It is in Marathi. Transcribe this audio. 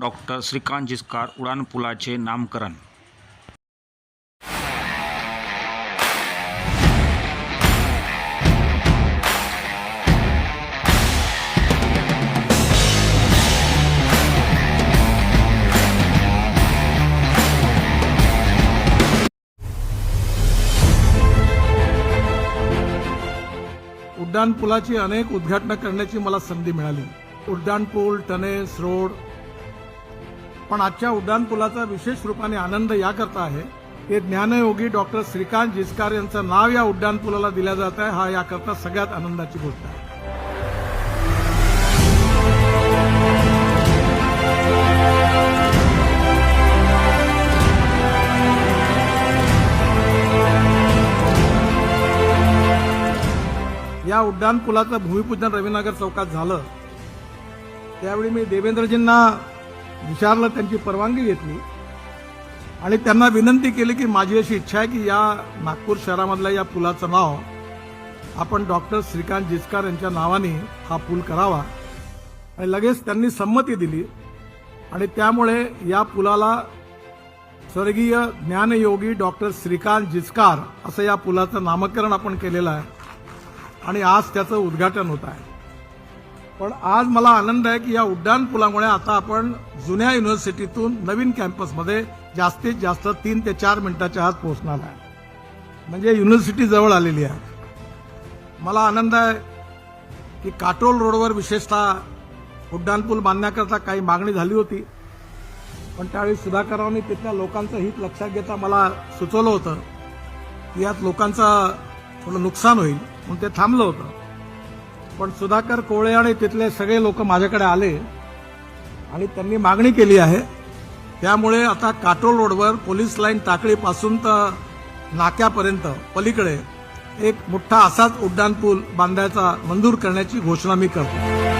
डॉक्टर श्रीकांत जिस्कार उड्डाणपुलाचे नामकरण. उड्डाणपुलाची अनेक उद्घाटनं करण्याची मला संधी मिळाली. उड्डाणपूल टनेस रोड पण आजच्या उड्डाणपुलाचा विशेष रूपाने आनंद याकरता आहे. ते ज्ञानयोगी डॉक्टर श्रीकांत जिचकार यांचं नाव या उड्डाणपुलाला दिलं जात आहे. हा याकरता सगळ्यात आनंदाची गोष्ट आहे. या उड्डाणपुलाचं भूमिपूजन रविनगर चौकात झालं. त्यावेळी मी देवेंद्रजींना विचारलं त्यांची परवानगी घेतली. आणि त्यांना विनंती केली की माझी अशी इच्छा आहे की या नागपूर शहरामधल्या या पुलाचं नाव आपण डॉक्टर श्रीकांत जिचकार यांच्या नावाने हा पूल करावा. आणि लगेच त्यांनी संमती दिली. आणि त्यामुळे या पुलाला स्वर्गीय ज्ञानयोगी डॉक्टर श्रीकांत जिचकार असं या पुलाचं नामकरण आपण केलेलं आहे. आणि आज त्याचं उद्घाटन होत आहे. पण आज मला आनंद आहे की या उड्डाण पुलामुळे आता आपण जुन्या युनिव्हर्सिटीतून नवीन कॅम्पसमध्ये जास्तीत जास्त तीन ते चार मिनिटाच्या आत पोहोचणार आहे. म्हणजे युनिव्हर्सिटी जवळ आलेली आहे. मला आनंद आहे की काटोल रोडवर विशेषतः उड्डाणपूल बांधण्याकरता काही मागणी झाली होती. पण त्यावेळी सुधाकरांनी तिथल्या लोकांचं हित लक्षात घेता मला सुचवलं होतं की यात लोकांचं थोडं नुकसान होईल म्हणून ते थांबलं होतं. पण सुधाकर कोळे आणि तिथले सगळे लोक माझ्याकडे आले आणि त्यांनी मागणी केली आहे. त्यामुळे आता काटोल रोडवर पोलीस लाईन टाकळीपासून तर नाक्यापर्यंत पलीकडे एक मोठा असाच उड्डाणपूल बांधायचा मंजूर करण्याची घोषणा मी करतो.